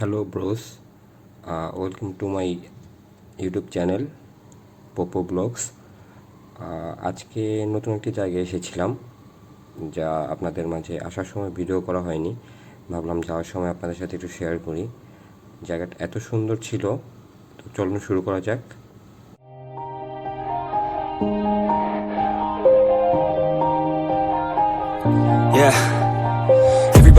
Hello bros welcome to my YouTube channel Popo vlogs আজকে নতুন একটি জায়গায় এসেছিলাম, যা আপনাদের মাঝে আসার সময় ভিডিও করা হয়নি। ভাবলাম যাওয়ার সময় আপনাদের সাথে একটু শেয়ার করি। জায়গাটা এত সুন্দর ছিল, তো চলুন শুরু করা যাক। Yeah.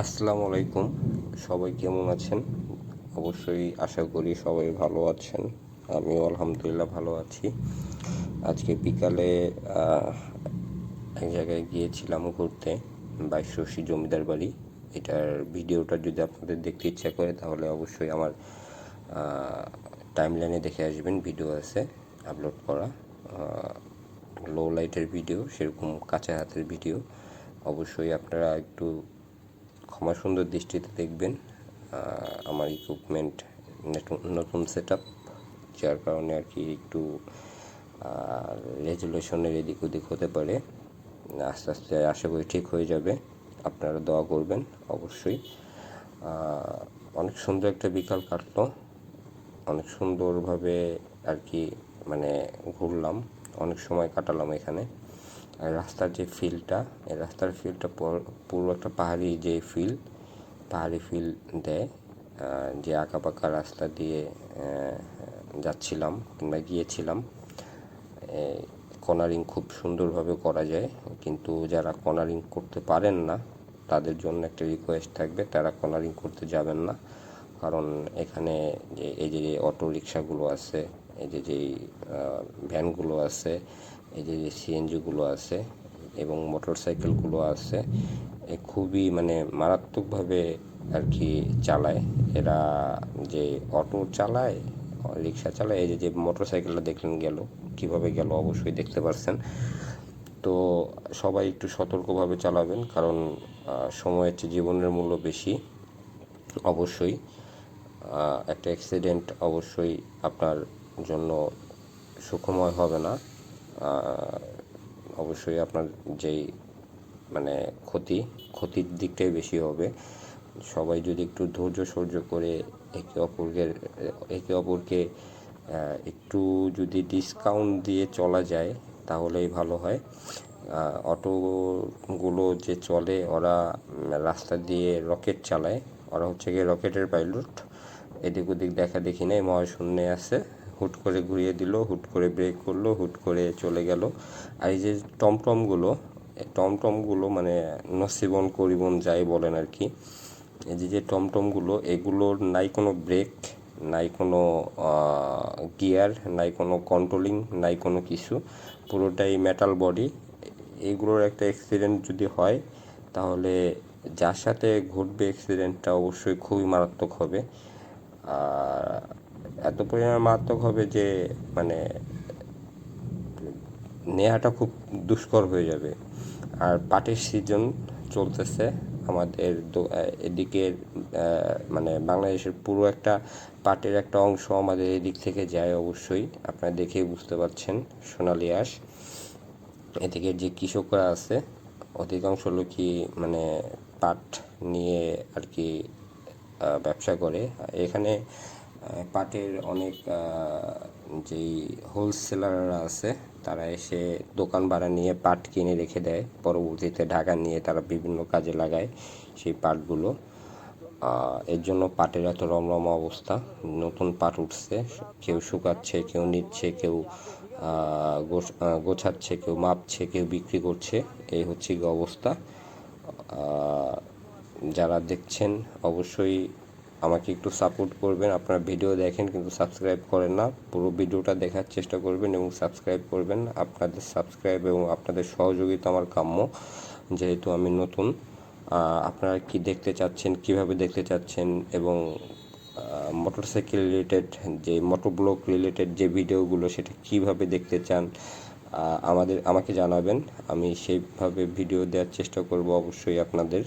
আসসালামু আলাইকুম। সবাই কেমন আছেন? অবশ্যই আশা করি সবাই ভালো আছেন। আমিও আলহামদুলিল্লাহ ভালো আছি। আজকে বিকালে এক জায়গায় গিয়েছিলাম ঘুরতে, বাইশরশি জমিদার বাড়ি। এটার ভিডিওটা যদি আপনাদের দেখতে ইচ্ছা করে, তাহলে অবশ্যই আমার টাইম লাইনে দেখে আসবেন, ভিডিও আছে আপলোড করা। লো লাইটের ভিডিও, সেরকম কাঁচা হাতের ভিডিও। অবশ্যই আপনারা একটু ক্ষমা সুন্দর দৃষ্টিতে দেখবেন আমার ইকুইপমেন্ট নতুন সেট আপ যার কারণে আর কি একটু রেজুলেশনের এদিক ওদিক হতে পারে। আস্তে আস্তে আশা করি ঠিক হয়ে যাবে। আপনারা দোয়া করবেন, অবশ্যই। অনেক সুন্দর একটা বিকাল কাটলো। অনেক সুন্দরভাবে আর কি মানে ঘুরলাম। অনেক সময় কাটালাম এখানে। রাস্তার যে ফিলটা এই রাস্তার ফিলটা পুরো একটা পাহাড়ি যে ফিল পাহাড়ি ফিল দেয় যে আঁকা পাকা রাস্তা দিয়ে যাচ্ছিলাম কিংবা গিয়েছিলাম। কর্নারিং খুব সুন্দরভাবে করা যায়, কিন্তু যারা কর্নারিং করতে পারেন না, তাদের জন্য একটা রিকোয়েস্ট থাকবে, তারা কর্নারিং করতে যাবেন না। কারণ এখানে যে, এই যে অটো রিক্সাগুলো আছে, এই যে যেই ভ্যানগুলো আছে এই যে সিএনজিগুলো আছে এবং মোটর সাইকেলগুলো আছে, এ খুবই মানে মারাত্মকভাবে আর কি চালায়। এরা যে অটো চালায়, রিক্সা চালায়, এই যে মোটর সাইকেলটা দেখলেন গেল, কীভাবে গেল অবশ্যই দেখতে পারছেন। তো সবাই একটু সতর্কভাবে চালাবেন, কারণ সময়ের চেয়ে জীবনের মূল্য বেশি, অবশ্যই। একটা অ্যাক্সিডেন্ট অবশ্যই আপনার জন্য সুখময় হবে না। অবশ্যই আপনার যেই মানে ক্ষতি, ক্ষতির দিকটাই বেশি হবে। সবাই যদি একটু ধৈর্য সহ্য করে একে অপরকে একে অপরকে একটু যদি ডিসকাউন্ট দিয়ে চলা যায়, তাহলেই ভালো হয়। অটোগুলো যে চলে, ওরা রাস্তা দিয়ে রকেট চালায়। ওরা হচ্ছে গিয়ে রকেটের পাইলট এদিক ওদিক দেখা দেখি নেই, মহাশূন্যে আছে। হুট করে ঘুরিয়ে দিল, হুট করে ব্রেক করল, হুট করে চলে গেল। আর এই যে টমটমগুলো টমটমগুলো মানে নসিবন করিবন যাই বলেন আর কি, এই যে যে টমটমগুলো, এগুলোর নাই কোনো ব্রেক নাই কোনো গিয়ার নাই কোনো কন্ট্রোলিং নাই কোনো কিছু, পুরোটাই মেটাল বডি এগুলোর একটা অ্যাক্সিডেন্ট যদি হয়, তাহলে যার সাথে ঘটবে অ্যাক্সিডেন্টটা অবশ্যই খুবই মারাত্মক হবে। আর এত পরিমাণে মারাত্মক হবে যে মানে নেওয়াটা খুব দুষ্কর হয়ে যাবে। আর পাটের সিজন চলতেছে। আমাদের এদিকের মানে বাংলাদেশের পুরো একটা পাটের একটা অংশ আমাদের এদিক থেকে যায় অবশ্যই। আপনারা দেখেই বুঝতে পারছেন, সোনালি আঁশ। এদিকে যে কৃষকরা আছে, অধিকাংশ লোকই মানে পাট নিয়ে আর কি ব্যবসা করে। এখানে পাটের অনেক যেই হোলসেলাররা আছে, তারা এসে দোকান ভাড়া নিয়ে পাট কিনে রেখে দেয়। পরবর্তীতে ঢাকা নিয়ে তারা বিভিন্ন কাজে লাগায় সেই পাটগুলো। এর জন্য পাটের এত রমরম অবস্থা। নতুন পাট উঠছে, কেউ শুকাচ্ছে, কেউ নিচ্ছে, কেউ গোছাচ্ছে, কেউ মাপছে, কেউ বিক্রি করছে। এই হচ্ছে অবস্থা। যারা দেখছেন, অবশ্যই আমাকে একটু সাপোর্ট করবেন। আপনারা ভিডিও দেখেন কিন্তু সাবস্ক্রাইব করেন না। পুরো ভিডিওটা দেখার চেষ্টা করবেন এবং সাবস্ক্রাইব করবেন। আপনাদের সাবস্ক্রাইব এবং আপনাদের সহযোগিতা আমার কাম্য। যেহেতু আমি নতুন আপনারা কি দেখতে চাচ্ছেন, কীভাবে দেখতে চাচ্ছেন এবং মোটরসাইকেল রিলেটেড যে মোটোব্লগ রিলেটেড যে ভিডিওগুলো সেটা কীভাবে দেখতে চান আমাদের, আমাকে জানাবেন। আমি সেইভাবে ভিডিও দেওয়ার চেষ্টা করব অবশ্যই আপনাদের।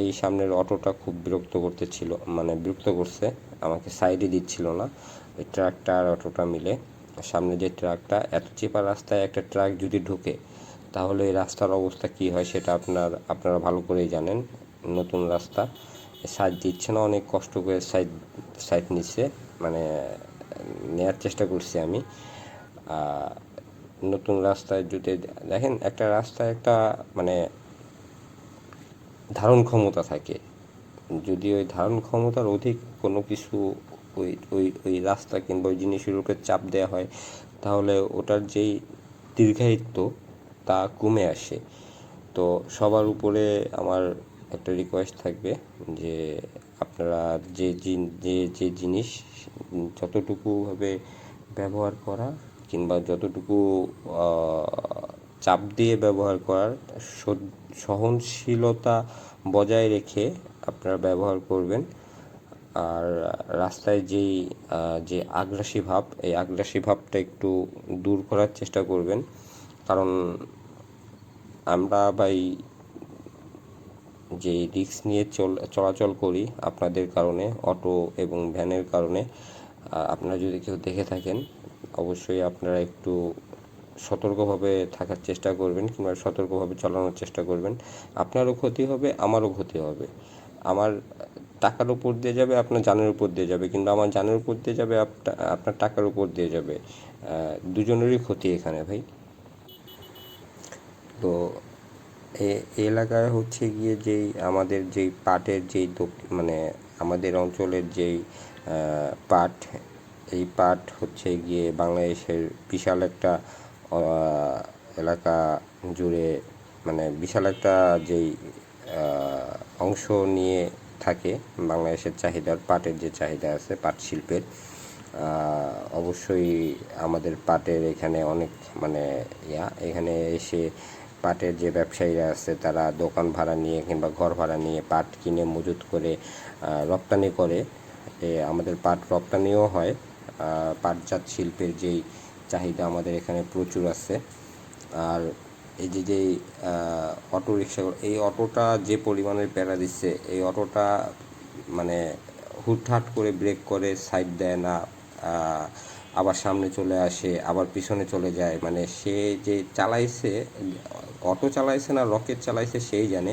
এই সামনের অটোটা খুব বিরক্ত করতেছিল মানে বিরক্ত করছে, আমাকে সাইডে দিচ্ছিল না। এই ট্রাকটা আর অটোটা মিলে সামনে যে ট্রাকটা এত চেপা রাস্তায় একটা ট্রাক যদি ঢুকে, তাহলে এই রাস্তার অবস্থা কি হয় সেটা আপনার, আপনারা ভালো করেই জানেন। নতুন রাস্তা সাইড দিচ্ছে না, অনেক কষ্ট করে সাইড সাইড নিচ্ছে মানে নেয়ার চেষ্টা করছি আমি। নতুন রাস্তায় যদি দেখেন, একটা রাস্তায় একটা মানে ধারণ ক্ষমতা থাকে। যদি ওই ধারণ ক্ষমতার অধিক কোনো কিছু ওই ওই ওই রাস্তা কিংবা ওই জিনিসের উপরে চাপ দেওয়া হয়, তাহলে ওটার যেই দীর্ঘায়িত্ব তা কমে আসে। তো সবার উপরে আমার একটা রিকোয়েস্ট থাকবে যে আপনারা যে যে যে জিনিস যতটুকুভাবে ব্যবহার করা কিংবা যতটুকু চাপ দিয়ে ব্যবহার করার সহনশীলতা বজায় রেখে আপনারা ব্যবহার করবেন। আর রাস্তায় যেই যে আগ্রাসী ভাব, এই আগ্রাসী ভাবটা একটু দূর করার চেষ্টা করবেন। কারণ আমরা ভাই যে রিস্ক নিয়ে চল, চলাচল করি আপনাদের কারণে, অটো এবং ভ্যানের কারণে আপনারা যদি কেউ দেখে থাকেন, অবশ্যই আপনারা একটু সতর্কভাবে থাকার চেষ্টা করবেন কিংবা সতর্কভাবে চালানোর চেষ্টা করবেন। আপনারও ক্ষতি হবে, আমারও ক্ষতি হবে। আমার টাকার উপর দিয়ে যাবে, আপনার জানের উপর দিয়ে যাবে কিন্তু আমার জানের উপর দিয়ে যাবে আপনার টাকার উপর দিয়ে যাবে। দুজনেরই ক্ষতি এখানে ভাই। তো এলাকায় হচ্ছে গিয়ে যেই আমাদের যেই পাটের যেই মানে আমাদের অঞ্চলের যেই পাট, এই পাট হচ্ছে গিয়ে বাংলাদেশের বিশাল একটা এলাকা জুড়ে মানে বিশাল একটা যেই অংশ নিয়ে থাকে বাংলাদেশের চাহিদার, পাটের যে চাহিদা আছে, পাট শিল্পের অবশ্যই আমাদের পাটের এখানে অনেক মানে ইয়া, এখানে এসে পাটের যে ব্যবসায়ীরা আছে তারা দোকান ভাড়া নিয়ে কিংবা ঘর ভাড়া নিয়ে পাট কিনে মজুত করে রপ্তানি করে। আমাদের পাট রপ্তানিও হয়। পাটজাত শিল্পের যেই চাহিদা আমাদের এখানে প্রচুর আছে। আর এই যে যে অটো রিক্সা, এই অটোটা যে পরিমাণের প্যারা দিচ্ছে, এই অটোটা মানে হুটহাট করে ব্রেক করে, সাইড দেয় না আবার সামনে চলে আসে, আবার পিছনে চলে যায়। মানে সে যে চালাইছে, অটো চালাইছে না, রকেট চালাইছে, সেই জানে।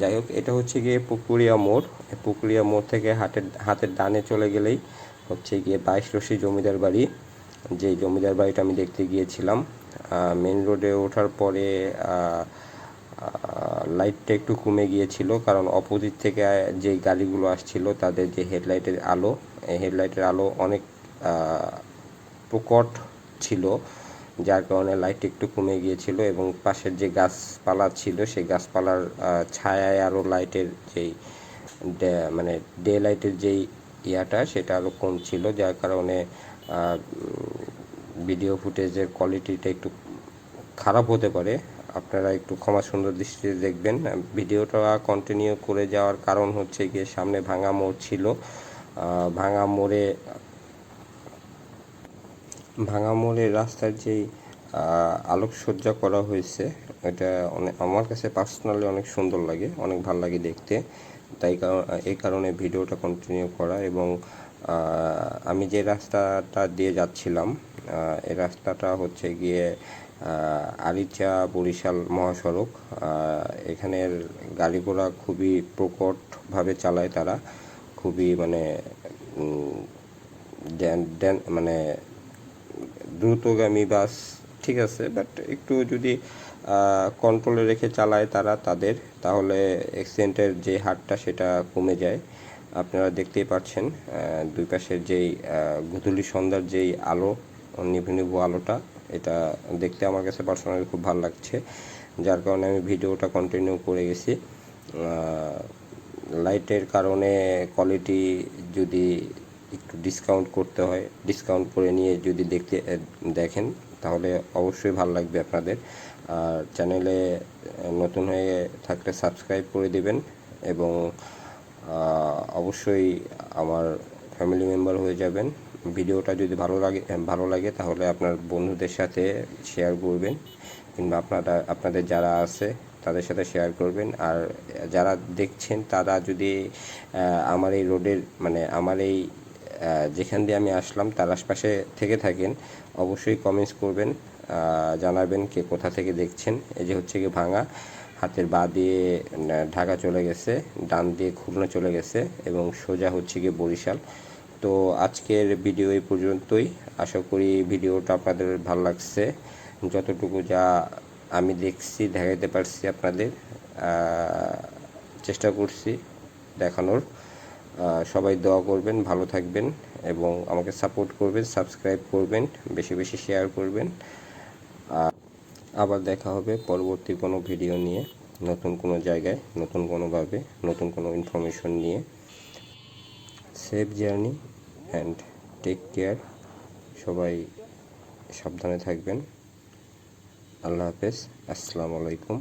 যাই হোক, এটা হচ্ছে গিয়ে পুকুরিয়া মোড়। পুকুরিয়া মোড় থেকে হাতের হাতের ডানে চলে গেলেই হচ্ছে গিয়ে বাইশ রশি জমিদার বাড়ি। যে জমিদার বাড়িটা আমি দেখতে গিয়েছিলাম মেন রোডে ওঠার পরে লাইটটা একটু কমে গিয়েছিল, কারণ অপোজিট থেকে যে গাড়িগুলো আসছিল, তাদের যে হেডলাইটের আলো হেডলাইটের আলো অনেক প্রকট ছিল, যার কারণে লাইট একটু কমে গিয়েছিল এবং পাশের যে গাছপালা ছিল, সেই গাছপালার ছায়ায় আরও লাইটের যেই মানে ডে লাইটের যেই ইয়াটা, সেটা আরও কম ছিল, যার কারণে ভিডিও ফুটেজের কোয়ালিটিটা একটু খারাপ হতে পারে। আপনারা একটু ক্ষমা সুন্দর দৃষ্টিতে দেখবেন। ভিডিওটা কন্টিনিউ করে যাওয়ার কারণ হচ্ছে গিয়ে সামনে ভাঙা মোড় ছিল। ভাঙা মোড়ে, ভাঙা মোড়ের রাস্তার যেই আলোকসজ্জা করা হয়েছে, এটা অনেক আমার কাছে পার্সোনালি অনেক সুন্দর লাগে, অনেক ভালো লাগে দেখতে। তাই এই কারণে ভিডিওটা কন্টিনিউ করা এবং আমি যে রাস্তাটা দিয়ে যাচ্ছিলাম এই রাস্তাটা হচ্ছে গিয়ে আরিচা বরিশাল মহাসড়ক। এখানের গাড়ি ঘোড়া খুবই প্রকটভাবে চালায় তারা। খুবই মানে মানে দ্রুতগামী বাস, ঠিক আছে, বাট একটু যদি কন্ট্রোলে রেখে চালায় তারা, তাদের, তাহলে অ্যাক্সিডেন্টের যে হারটা সেটা কমে যায়। আপনারা দেখতেই পাচ্ছেন দুই পাশের যেই গুধুলি সন্ধ্যার যেই আলো নিভু নিভু আলোটা, এটা দেখতে আমার কাছে পার্সোনালি খুব ভালো লাগছে। যার কারণে আমি ভিডিওটা কন্টিনিউ করে গেছি। লাইটের কারণে কোয়ালিটি যদি একটু ডিসকাউন্ট করতে হয় ডিসকাউন্ট করে নিয়ে যদি দেখতে দেখেন, তাহলে অবশ্যই ভালো লাগবে আপনাদের। আর চ্যানেলে নতুন হয়ে থাকলে সাবস্ক্রাইব করে দিবেন এবং অবশ্যই আমার ফ্যামিলি মেম্বার হয়ে যাবেন। ভিডিওটা যদি ভালো লাগে ভালো লাগে, তাহলে আপনার বন্ধুদের সাথে শেয়ার করবেন কিংবা আপনারা, আপনাদের যারা আছে, তাদের সাথে শেয়ার করবেন। আর যারা দেখছেন, তারা যদি আমার এই রোডের মানে আমার এই যেখান দিয়ে আমি আসলাম, তার আশপাশে থেকে থাকেন, অবশ্যই কমেন্টস করবেন জানাবেন কে কোথা থেকে দেখছেন। এই যে হচ্ছে কি ভাঙা। হাতের বা দিয়ে ঢাকা চলে গেছে, ডান দিয়ে খুলনা চলে গেছে এবং সোজা হচ্ছে গিয়ে বরিশাল। তো আজকের ভিডিও এই পর্যন্তই। আশা করি ভিডিওটা আপনাদের ভালো লাগছে। যতটুকু যা আমি দেখছি, দেখাইতে পারছি আপনাদের চেষ্টা করছি দেখানোর। সবাই দোয়া করবেন, ভালো থাকবেন এবং আমাকে সাপোর্ট করবেন, সাবস্ক্রাইব করবেন, বেশি বেশি শেয়ার করবেন। আবার দেখা হবে পরবর্তী কোনো ভিডিও নিয়ে নতুন কোনো জায়গায়, নতুন কোনোভাবে, নতুন কোনো ইনফরমেশন নিয়ে। Safe journey and take care সবাই সাবধানে থাকবেন। আল্লাহ হাফেজ। আসসালামু আলাইকুম।